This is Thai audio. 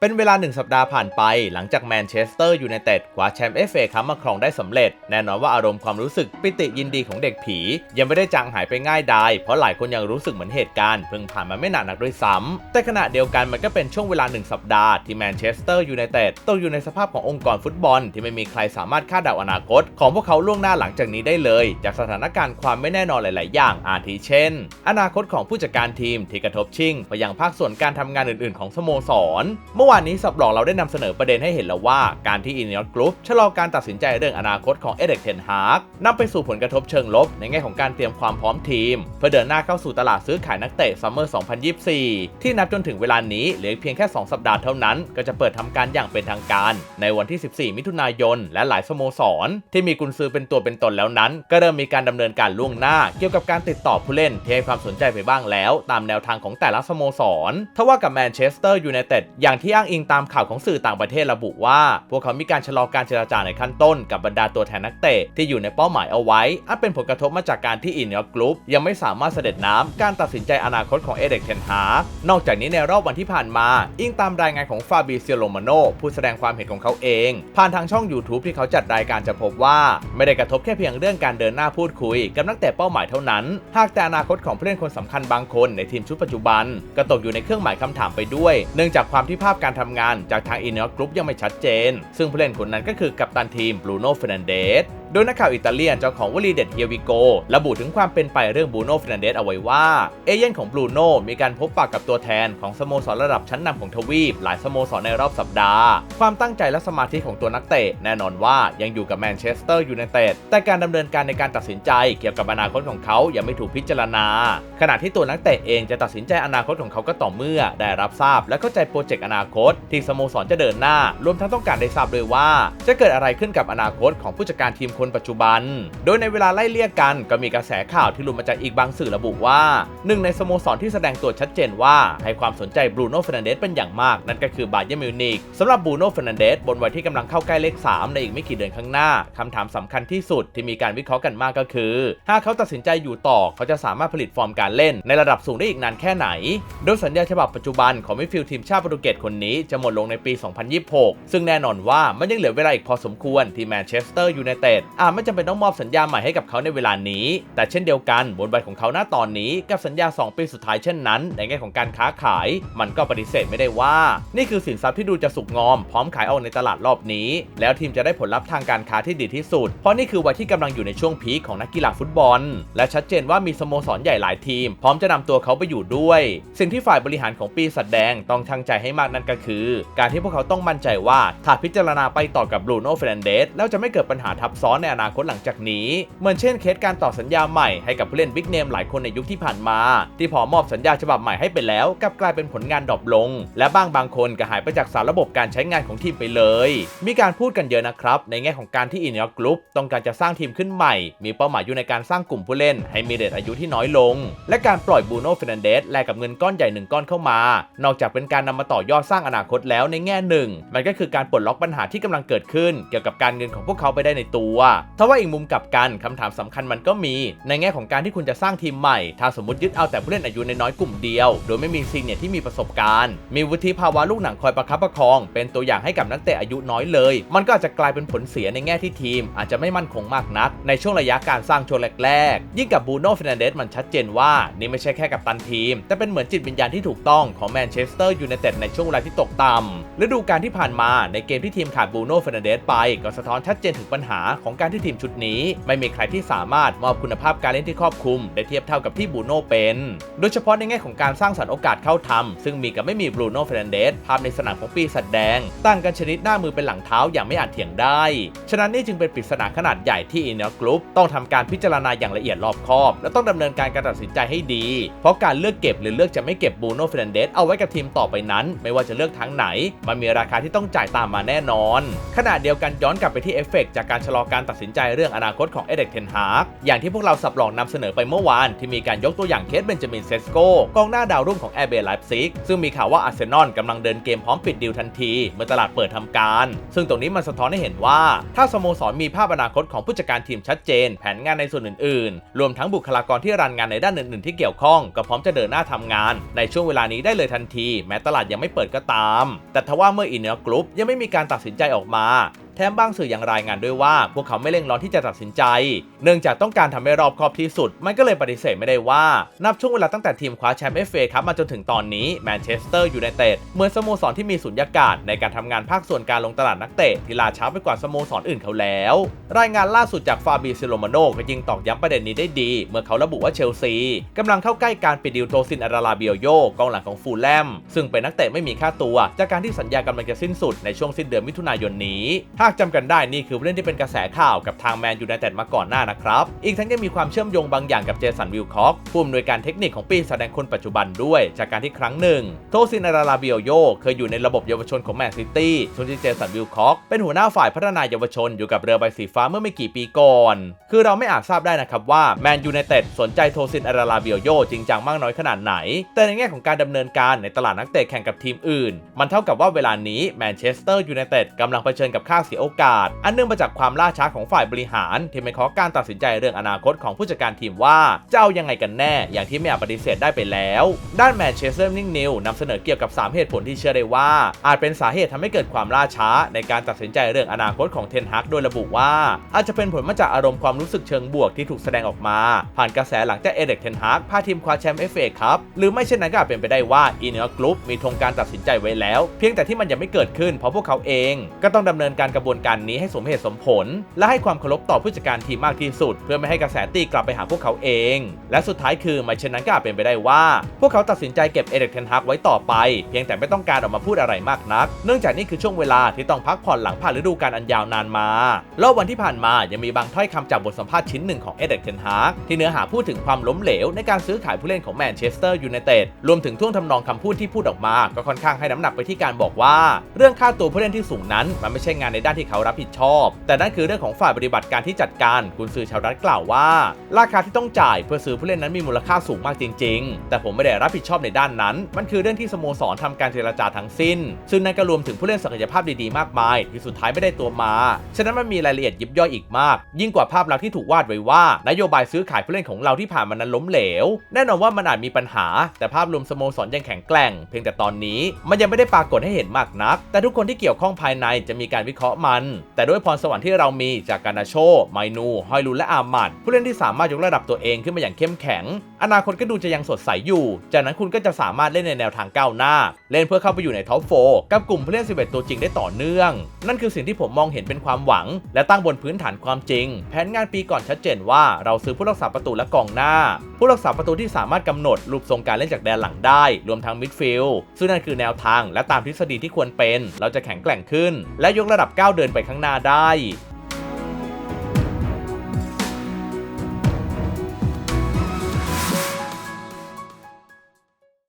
เป็นเวลาหนึ่งสัปดาห์ผ่านไป หลังจากแมนเชสเตอร์ยูไนเต็ดคว้าแชมป์เอฟเอคัพมาครองได้สำเร็จ แน่นอนว่าอารมณ์ความรู้สึกปิติยินดีของเด็กผี ยังไม่ได้จางหายไปง่ายดายเพราะหลายคนยังรู้สึกเหมือนเหตุการณ์เพิ่งผ่านมาไม่นานนักด้วยซ้ำแต่ขณะเดียวกันมันก็เป็นช่วงเวลาหนึ่งสัปดาห์ที่แมนเชสเตอร์ยูไนเต็ดตกอยู่ในสภาพขององค์กรฟุตบอล ที่ไม่มีใครสามารถคาดเดาอนาคต ของพวกเขาล่วงหน้าหลังจากนี้ได้เลย จากสถานการณ์ความไม่แน่นอนหลาย ๆ อย่างอาทิเช่น อนาคตของผู้จัดการทีมที่กระทบชิงไปยังภาคส่วนการทำงานอื่น ๆ ของสโมสรเมื่อวานนี้สับหลอกเราได้นำเสนอประเด็นให้เห็นแล้วว่าการที่อินเนียกรุ๊ปชะลอการตัดสินใจเรื่องอนาคตของเอเด็กเทนฮาร์กนำไปสู่ผลกระทบเชิงลบ ในแง่ของการเตรียมความพร้อมทีม เพื่อเดินหน้าเข้าสู่ตลาดซื้อขายนักเตะซัมเมอร์ 2024 ที่นับจนถึงเวลานี้เหลือเพียงแค่ 2 สัปดาห์เท่านั้น ก็จะเปิดทำการอย่างเป็นทางการ ในวันที่ 14 มิถุนายน และหลายสโมสร ที่มีกุนซือเป็นตัวเป็นตนแล้วนั้น ก็เริ่มมีการดำเนินการล่วงหน้า เกี่ยวกับการติดต่อผู้เล่นที่ให้ความสนใจไปบ้างแล้ว ตามแนวทางของแต่ละสโมสรทว่ากับแมนเชสเตอร์ยูไนเต็ดอย่างที่อ้างอิงตามข่าวของสื่อต่างประเทศระบุว่า พวกเขามีการชะลอการเจรจาในขั้นต้นกับบรรดาตัวแทนนักเตะที่อยู่ในเป้าหมายเอาไว้ อาจเป็นผลกระทบมาจากการที่อินเนียกรุ๊ปยังไม่สามารถเสด็จน้ำการตัดสินใจอนาคตของเอเด็กเทนฮานอกจากนี้ในรอบวันที่ผ่านมา อิงตามรายงานของฟาบิเซียโรมาโนผู้แสดงความเห็นของเขาเอง ผ่านทางช่อง YouTube ที่เขาจัดรายการจะพบว่า ไม่ได้กระทบแค่เพียงเรื่องการเดินหน้าพูดคุย กับนักเตะเป้าหมายเท่านั้น หากแต่อนาคตของผู้เล่นคนสำคัญบางคนในทีมชุดปัจจุบัน ก็ตกอยู่ในเครื่องหมายคำถามไปด้วย เนื่องจากความที่ภาพการทำงานจากทางอินเนียกรุ๊ปยังไม่ชัดเจน ซึ่งผู้เล่นคนนั้นก็คือกัปตันทีมบรูโน่เฟรนันเดส โดยนักข่าวอิตาเลียนเจ้าของวลีเด็ดเฮียวิโกระบุถึงความเป็นไปเรื่องบูโน่ฟรนันเดสเอาไว้ว่า เอเย่นของบูโน่มีการพบปะกับตัวแทนของสโมสรระดับชั้นนำของทวีป หลายสโมสรในรอบสัปดาห์ ความตั้งใจและสมาธิของตัวนักเตะแน่นอนว่ายังอยู่กับแมนเชสเตอร์ยูไนเต็ดแต่การดำเนินการในการตัดสินใจเกี่ยวกับอนาคตของเขายังไม่ถูกพิจารณา ขณะที่ตัวนักเตะเองจะตัดสินใจอนาคตของเขาก็ต่อเมื่อ ได้รับทราบและเข้าใจโปรเจกต์อนาคต ที่สโมสรจะเดินหน้ารวมทั้งต้องการได้ทราบด้วยว่า จะเกิดอะไรขึ้นกับอนาคตของผู้จัดการทีมคนปัจจุบัน โดยในเวลาไล่เลี่ยกันก็มีกระแสข่าวที่หลุดมาจากอีกบางสื่อระบุว่า หนึ่งในสโมสรที่แสดงตัวชัดเจนว่าให้ความสนใจบรูโน่เฟรนันเดสเป็นอย่างมาก นั่นก็คือบาเยร์มิวนิกสำหรับบรูโน่เฟรนันเดสบนวัยที่กำลังเข้าใกล้เลข 3 ในอีกไม่กี่เดือนข้างหน้าคำถามสำคัญที่สุดที่มีการวิเคราะห์กันมากก็คือหากเขาตัดสินใจอยู่ต่อเขาจะสามารถผลิตฟอร์มการเล่นในระดับสูงได้อีกนานแค่ไหน โดยสัญญาฉบับปัจจุบันของมิดฟิลด์ทีมชาติโปรตุเกสคนนี้จะหมดลงในปี 2026 ซึ่งแน่นอนว่ามันยังเหลือเวลาอีกพอสมควรที่แมนเชสเตอร์ยูไนเต็ดอาจไม่จำเป็นต้องมอบสัญญาใหม่ให้กับเขาในเวลานี้ แต่เช่นเดียวกันบนใบของเขาหน้าตอนนี้กับสัญญา 2 ปีสุดท้ายเช่นนั้น ในแง่ของการค้าขาย มันก็ปฏิเสธไม่ได้ว่า นี่คือสินทรัพย์ที่ดูจะสุกงอม พร้อมขายออกในตลาดรอบนี้ แล้วทีมจะได้ผลลัพธ์ทางการค้าที่ดีที่สุด เพราะนี่คือวัยที่กำลังอยู่ในช่วงพีคของนักกีฬาฟุตบอล และชัดเจนว่ามีสโมสรใหญ่หลายทีม พร้อมจะนำตัวเขาไปอยู่ด้วย สิ่งที่ฝ่ายบริหารของปีศาจแดงต้องชั่งใจให้มากนั่นก็คือ การที่พวกเขาต้องมั่นใจว่าถ้าพิจารณาไปต่อกับบรูโน่เฟรนเดสแล้วจะไม่เกิดปัญหาทับซ้อนในอนาคตหลังจากนี้ เหมือนเช่นเคสการต่อสัญญาใหม่ให้กับผู้เล่นบิ๊กเนมหลายคนในยุคที่ผ่านมา ที่พอมอบสัญญาฉบับใหม่ให้ไปแล้วกลับกลายเป็นผลงานดรอปลง และบ้างบางคนก็หายไปจากสารระบบการใช้งานของทีมไปเลย มีการพูดกันเยอะนะครับ ในแง่ของการที่อินเนียกรุ๊ปต้องการจะสร้างทีมขึ้นใหม่ มีเป้าหมายอยู่ในการสร้างกลุ่มผู้เล่น ให้มีเด็กอายุที่น้อยลง และการปล่อยบูโน่เฟรนันเดสแลกกับเงินก้อนใหญ่หนึ่งก้อนเข้ามา นอกจากเป็นการนำมาต่อยอดสร้างอนาคตแล้วในแง่หนึ่ง มันก็คือการปลดล็อกปัญหาที่กำลังเกิดขึ้น เกี่ยวกับการเงินของพวกเขาไปได้ในตัวทว่าอีกมุมกลับกันคำถามสำคัญมันก็มี ในแง่ของการที่คุณจะสร้างทีมใหม่ถ้าสมมติยึดเอาแต่ผู้เล่นอายุน้อยกลุ่มเดียว โดยไม่มีซีเนียร์ที่มีประสบการณ์ มีวุฒิภาวะลูกหนังคอยประคับประคอง เป็นตัวอย่างให้กับนักเตะอายุน้อยเลย มันก็อาจจะกลายเป็นผลเสียในแง่ที่ทีม อาจจะไม่มั่นคงมากนัก ในช่วงระยะการสร้างช่วงแรกๆ ยิ่งกับบูโน่เฟรนันเดสมันชัดเจนว่านี่ไม่ใช่แค่กับตันทีม แต่เป็นเหมือนจิตวิญญาณที่ถูกต้องของแมนเชสเตอร์ยูไนเต็ดในช่วงเวลาที่ตกต่ำฤดูกาลที่ผ่านมาในเกมที่ทีมขาดบูโน่เฟรนันเดสไป ก็สะท้อนชัดเจนถึงปัญหาของการที่ทีมชุดนี้ ไม่มีใครที่สามารถมอบคุณภาพการเล่นที่ครอบคลุม ได้เทียบเท่ากับที่บูโน่เป็น โดยเฉพาะในแง่ของการสร้างสรรค์โอกาสเข้าทำซึ่งมีกับไม่มีบูโน่เฟรนเดสภาพในสนามของปีศาจแดงตั้งกันชนิดหน้ามือเป็นหลังเท้าอย่างไม่อาจเถียงได้ ฉะนั้นนี่จึงเป็นปริศนาขนาดใหญ่ที่อินเนอร์กรุ๊ปต้องทำการพิจารณาอย่างละเอียดรอบคอบ และต้องดำเนินการการตัดสินใจให้ดี เพราะการเลือกเก็บหรือเลือกจะไม่เก็บบูโน่เฟรนเดสเอาไว้กับทีมต่อไปนั้น ไม่ว่าจะเลือกทางไหน มันมีราคาที่ต้องจ่ายตามมาแน่นอน ขณะเดียวกันย้อนกลับไปที่เอฟเฟกจากการชะลอการตัดสินใจเรื่องอนาคตของเอเด็กเทนฮาร์กอย่างที่พวกเราสับหลอกนำเสนอไปเมื่อวานที่มีการยกตัวอย่างเคสเบนจามินเซสโกกองหน้าดาวรุ่งของแอร์เบลไลฟ์ซิกซึ่งมีข่าวว่าอาร์เซนอลกำลังเดินเกมพร้อมปิดดีลทันทีเมื่อตลาดเปิดทำการ ซึ่งตรงนี้มันสะท้อนให้เห็นว่า ถ้าสโมสรมีภาพอนาคตของผู้จัดการทีมชัดเจน แผนงานในส่วนอื่นๆ รวมทั้งบุคลากรที่รันงานในด้านอื่นๆ ที่เกี่ยวข้องก็พร้อมจะเดินหน้าทำงาน ในช่วงเวลานี้ได้เลยทันที แม้ตลาดยังไม่เปิดก็ตาม แต่ทว่าเมื่ออินเนอร์กรุ๊ปยังไม่มีการตัดสินใจออกมา แถมบางสื่อยังรายงานด้วยว่า พวกเขาไม่เร่งร้อนที่จะตัดสินใจ เนื่องจากต้องการทำให้รอบคอบที่สุด มันก็เลยปฏิเสธไม่ได้ว่า นับช่วงเวลาตั้งแต่ทีมคว้าแชมป์เอฟเอครับมาจนถึงตอนนี้แมนเชสเตอร์ยูไนเต็ดเหมือนสโมสรที่มีสุญญากาศในการทำงานภาคส่วนการลงตลาดนักเตะที่ลาช้าไปกว่าสโมสรอื่นเขาแล้ว รายงานล่าสุดจากฟาบิซิโลมาโนก็ยิงตอกย้ำประเด็นนี้ได้ดี เมื่อเขาระบุว่าเชลซีกำลังเข้าใกล้การปิดดิวโทซินอาราลาเบียโยกองหลังของฟูลแลมซึ่งเป็นนักเตะไม่มีค่าตัว จากการที่สัญญากำลังจะสิ้นสุดในช่วงสิ้นเดือนมิถุนายนนี้หาากจำกันได้นี่คือผู้เล่นที่เป็นกระแสข่าวกับทางแมนยูไนเต็ดมาก่อนหน้านะครับ อีกทั้งยังมีความเชื่อมโยงบางอย่างกับเจสันวิลคอกผู้อำนวยการเทคนิคของปีแสดงคนปัจจุบันด้วย จากการที่ครั้งหนึ่ง โทซินอาราลาเบียโยเคยอยู่ในระบบเยาวชนของแมนซิตี้ส่วนที่เจสันวิลคอกเป็นหัวหน้าฝ่ายพัฒนาเยาวชนอยู่กับเรือใบสีฟ้าเมื่อไม่กี่ปีก่อน คือเราไม่อาจทราบได้นะครับว่าแมนยูไนเต็ดสนใจโทซินอาราลาเบียโยจริงจังมากน้อยขนาดไหน แต่ในแง่ของการดำเนินการในตลาดนักเตะแข่งกับทีมอื่น มันเท่ากับว่าเวลานี้แมนเชสเตอร์ยูไนเต็ดกำลังเผชิญกับค่าเสียโอกาส อันเนื่องมาจากความล่าช้าของฝ่ายบริหาร ที่ไม่ขอการตัดสินใจเรื่องอนาคตของผู้จัดการทีมว่าจะเอายังไงกันแน่ อย่างที่ไม่อาจปฏิเสธได้ไปแล้ว ด้านแมนเชสเตอร์นิ่งนิวนำเสนอเกี่ยวกับ 3 เหตุผลที่เชื่อได้ว่า อาจเป็นสาเหตุทำให้เกิดความล่าช้า ในการตัดสินใจเรื่องอนาคตของเทนฮักโดยระบุว่า อาจจะเป็นผลมาจากอารมณ์ความรู้สึกเชิงบวกที่ถูกแสดงออกมา ผ่านกระแสหลังจากเอเด็กเทนฮักพาทีมคว้าแชมป์เอฟเอครับหรือไม่เช่นนั้นก็อาจเป็นไปได้ว่าอีเนอร์กรุ๊ปมีธงการตัดสินใจไว้แล้ว เพียงแต่ที่มันยังไม่เกิดขึ้นเพราะพวกเขาเอง ก็ต้องดำเนินการกระบวนการนี้ให้สมเหตุสมผล และให้ความเคารพต่อผู้จัดการทีมมากที่สุด เพื่อไม่ให้กระแสตีกลับไปหาพวกเขาเอง และสุดท้ายคือไม่เช่นนั้นก็อาจเป็นไปได้ว่า พวกเขาตัดสินใจเก็บเอเด็กเทนฮักไว้ต่อไป เพียงแต่ไม่ต้องการออกมาพูดอะไรมากนัก เนื่องจากนี่คือช่วงเวลาที่ต้องพักผ่อนหลังผ่านฤดูกาลอันยาวนานมาแล้ววันที่ผ่านมายังมีบางถ้อยคำจากบทสัมภาษณ์ชิ้นหนึ่งของเอเด็กเทนฮักที่เนื้อหาพูดถึงความล้มเหลวในการซื้อขายผู้เล่นของแมนเชสเตอร์ยูไนเต็ดรวมถึงท่วงทำนองคำพูดที่พูดออกมา ก็ค่อนข้างให้น้ำหนักไปที่การบอกว่า เรื่องค่าตัวผู้เล่นที่สูงนั้นมันไม่ใช่งานในด้านที่เขารับผิดชอบ แต่นั่นคือเรื่องของฝ่ายปฏิบัติการที่จัดการกุนซือชาวรัฐกล่าวว่า ราคาที่ต้องจ่ายเพื่อซื้อผู้เล่นนั้นมีมูลค่าสูงมากจริง ๆ แต่ผมไม่ได้รับผิดชอบในด้านนั้น มันคือเรื่องที่สโมสรทำการเจรจาทั้งสิ้น ซึ่งนั่นก็รวมถึงผู้เล่นศักยภาพดีๆมากมายที่สุดท้ายไม่ได้ตัวมา ฉะนั้นมันมีรายละเอียดยิบย่อยอีกมาก ยิ่งกว่าภาพลักษณ์ที่ถูกวาดไว้ว่า นโยบายซื้อขายผู้เล่นของเราที่ผ่านมานั้นล้มเหลว แน่นอนว่ามันอาจมีปัญหา แต่ภาพรวมสโมสรยังแข็งแกร่ง เพียงแต่ตอนนี้ มันยังไม่ได้ปรากฏให้เห็นมากนัก แต่ทุกคนที่เกี่ยวข้องภายในจะมีการวิเคราะห์มัน แต่ด้วยพรสวรรค์ที่เรามีจากการนาโช ไมนู ฮอยลูนและอามัดผู้เล่นที่สามารถยกระดับตัวเองขึ้นมาอย่างเข้มแข็ง อนาคตก็ดูจะยังสดใสอยู่ จากนั้นคุณก็จะสามารถเล่นในแนวทางก้าวหน้า เล่นเพื่อเข้าไปอยู่ในท็อปโฟกับกลุ่มผู้เล่น 11 ตัวจริงได้ต่อเนื่อง นั่นคือสิ่งที่ผมมองเห็นเป็นความหวัง และตั้งบนพื้นฐานความจริง แผนงานปีก่อนชัดเจนว่าเราซื้อผู้รักษาประตูและกองหน้า ผู้รักษาประตูที่สามารถกำหนดรูปทรงการเล่นจากแดนหลังได้ รวมทั้งมิดฟิลด์ซึ่งนั่นคือแนวทางและตามทฤษฎีที่ควรเป็น เราจะแข็งแกร่งขึ้น และยกระดับก้าวเดินไปข้างหน้าได้